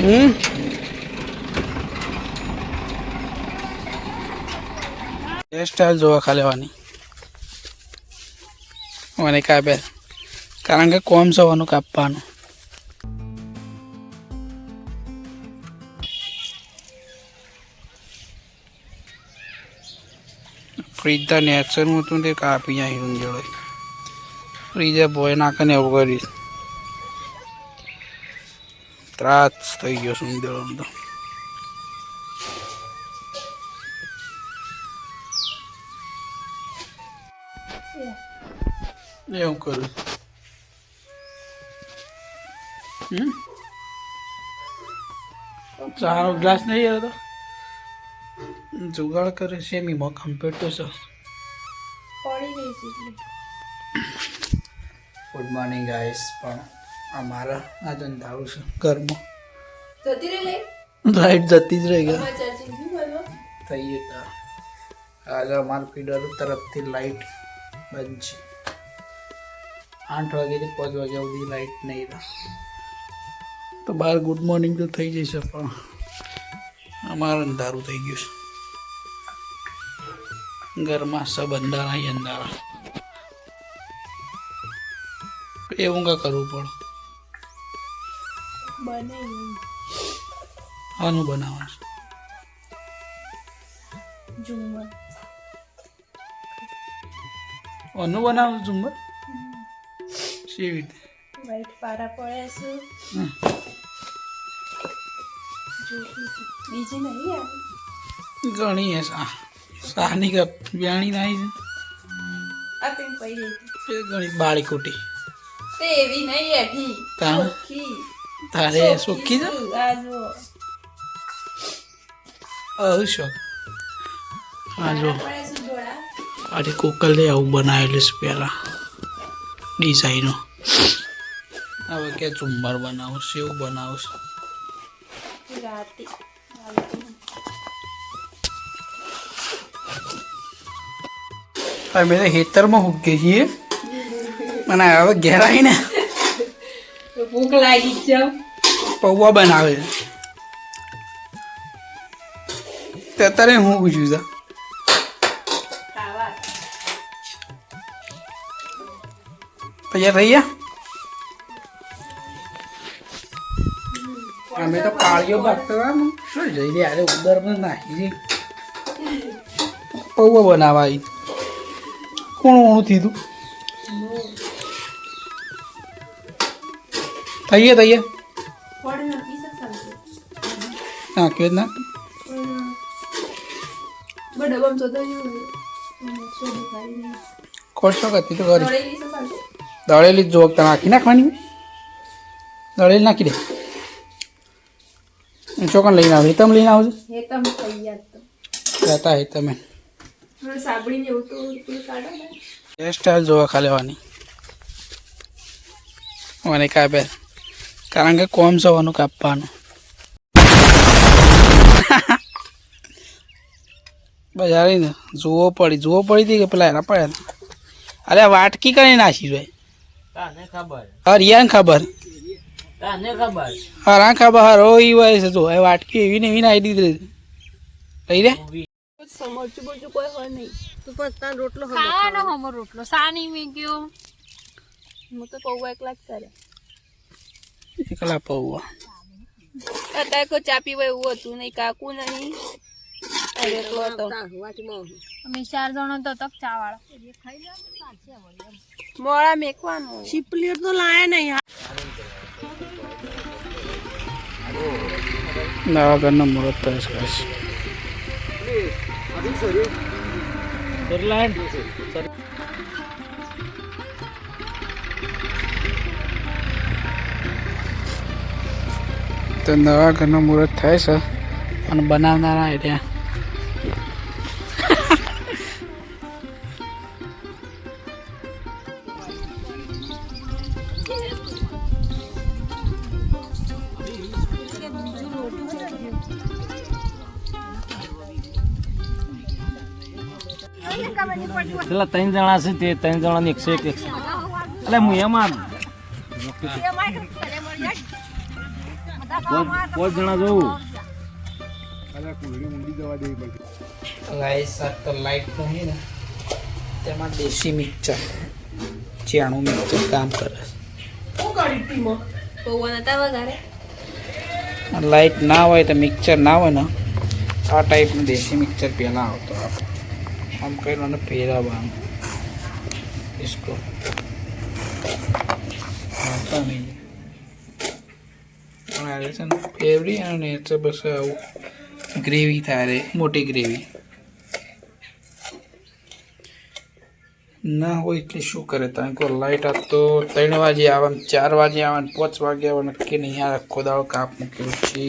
હમ hairstyle જોવા ખા લેવાની મને કાપે. કારણ કે કોમ સવાનું કાપવાનું. ફ્રીજના નેચરનું હતું તે કાપી અહીં જોડે. ફ્રીજે બોય નાખીને એવું કરીશ. ત્રાસ થઈ ગયો સુંદર તો એવું કરું હમ ચાનો ગ્લાસ નહીં યાર તો જુગાડ કરે છે મીમાં કમ્પ્યુટર છે ગુડ મોર્નિંગ ગાઈસ પણ અમારા આ ધંધાવું છે ઘરમાં. જતી રહી લઈ? લાઈટ જતી જ રહી બનવા થઈ ગયું આજે અમારા ફીડર તરફથી લાઈટ બંધ છે આઠ વાગ્યાથી પાંચ વાગ્યા સુધી લાઈટ નહીં રહે. તો બહાર ગુડ મોર્નિંગ તો થઈ જશે પણ અમારું અંધારું થઈ ગયું છે. ઘરમાં સબ અંધારા અંધારા. એવું કા કરવું પડે. બને આનું બનાવવાનું ઝુમ્મર આનું બનાવવાનું ઝુંબર કેવી રીતે? વાઈટ પારા પડે છે. બીજી નહીં આવે? ઘણી હે સા સાની કપ વ્યાણી નાઈ આ પડી છે. એ ઘણી બાળી કોટી તે એવી નહીં તાણ? ચોખ્ખી. તારે સુખી છે શું? કીધું? આવું શોખ હા જો અરે છે કોકલે આવું બનાવેલું છે પહેલાં. ડિઝાઇનો. હવે કે ઝુંબર બનાવું છે એવું બનાવું અમે તો ખેતરમાં મૂકીએ છીએ. અને હવે ઘેર આવીને. ભૂખ લાગી જાવ પૌવા બનાવે. તે અત્યારે હું પૂછ્યું ખાવા તૈયાર થઈ ગયા? અમે તો પાળીઓ ભાગતા શું જઈ રહ્યા? અરે ઉદર પણ નાખી પૌવા બનાવવા આવી કોણ ઓણું થયું? ગયા તૈયાર. નાખ્યો જ ના બડબમ તો તો શું ખોટશો કરતી તો કરી દળેલી જ જોગ નાખી નાખવાની? દળેલી નાખી દે. ચોકન લઈને આવે? તમે લઈને આવજો. હે તમ તૈયાર તો. કહેતા હે તમે હવે સાબડીને એવું તો પેલું કાઢો ને. હેરસ્ટાઈલ જોવા ખાલી લેવાની મને કાપે કારણ કે કોમ સવાનું કાપવાનું. બજારી ને જુઓ પડી જુઓ પડી હતી કે પેલા એના પડ્યા અરે વાટકી કરી નાખી જોઈ. તાને ખબર? હરિયાને ખબર. તાને ખબર? હરા ખબર હરો ઈ હોય છે જો એ વાટકી એવી ને એવી નાખી દીધી લઈ રે સમોરચું બોરચું કોઈ હોય નહીં. તું રોટલો ખાવાનો હમો રોટલો. સાની મેં ગયો હું તો પૌવા એકલા જ કરે. એકલા પૌવા. અત્યારે કોઈ ચાપી હોય એવું હતું નહીં કાકુ નહીં. અમે ચાર જણો તો તક ચા વાળા. મોડા મેકવાનું. શીપલી તો લાયા નહીં નવા ઘરનો મુહૂર્ત થાય છે. તો નવા ઘરનો મુહૂર્ત થાય છે. અને બનાવનારા ત્યાં પેલા ત્રણ જણા છે, તે ત્રણ જણાની એકસો એક એકસો. એટલે હું એમાં પાંચ જણા આ તો લાઈટ નહીં ને. તેમાં દેશી મિક્સર ચિયાણું મિક્સર કામ કરે લાઈટ ના હોય તો મિક્સર ના હોય ને, આ ટાઈપનું દેશી મિક્સર પહેલાં આવતો આપણે આમ કરીને અને ફેરવવાનું इसको આવતા નહીં પણ આ છે ને ફેવરી અને એ તો બસ આવું ગ્રેવી થાય રે મોટી ગ્રેવી ના હોય એટલે શું કરે તમે કહો લાઈટ આ તો ત્રણ વાગે આવે ને ચાર વાગે આવે ને પાંચ વાગે આવે નક્કી નહીં આ આખો દાડો કાપ મૂકેલું છે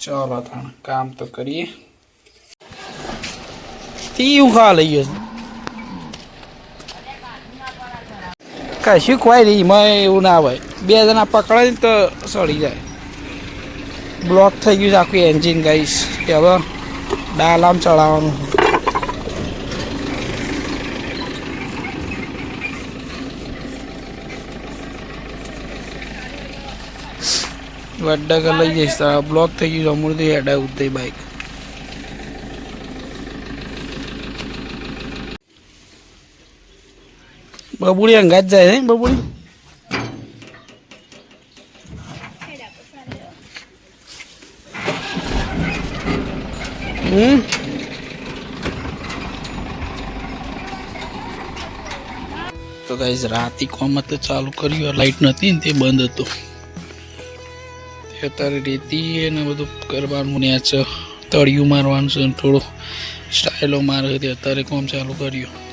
ચાલો તાણ કામ તો કરીએ તી હું ખા લઈ ગયો કશું ખવાય નહીં એમાં એવું ના હોય બે જણા પકડાય ને તો સડી જાય બ્લોક થઈ ગયું છે આખું એન્જિન ગાઈશ કે હવે ડાલામ ચડાવવાનું વડ્ડા લઈ જઈશ બ્લોક થઈ ગયું અમૃતિ હેડા ઉતરી બાઈક બબુડી અંગાત જાય ને બબુડી? હમ? તો ગાઈઝ રાતી કોમ તો ચાલુ કર્યું લાઈટ નથી ને તે બંધ હતું. અત્યારે રેતી ને બધું કરવાનું ને છે તળિયું મારવાનું છે થોડું સ્ટાઇલો મારે તે અત્યારે કોમ ચાલુ કર્યું.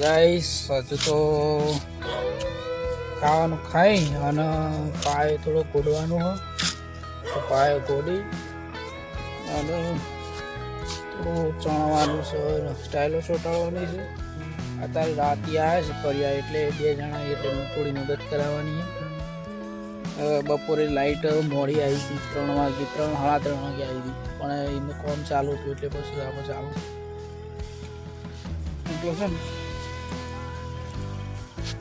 ગાઈસ, હજુ તો ખાવાનું ખાઈ અને પાયો થોડો ગોડવાનો હોય તો પાયો ગોડી અને થોડું ચણવાનું છે, સ્ટાઇલો ચોંટાડવાની છે. અત્યારે રાતે આવ્યા છે ફર્યા એટલે બે જણા એટલે થોડી મદદ કરાવવાની બપોરે લાઈટ મોડી આવી હતી, ત્રણ વાગે, ત્રણ, સાડા ત્રણ વાગે આવી હતી. પણ એનું કોમ ચાલુ હતું એટલે પછી આપણે ચાલુ. એટલે છે ને?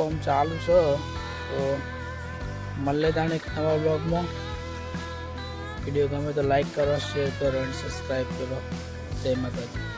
કોમ ચાલુ છે. તો મળે તાણે એક નવા બ્લોગમાં વીડિયો ગમે તો લાઈક કરો શેર કરો અને સબસ્ક્રાઈબ કરો. જય માતાજી.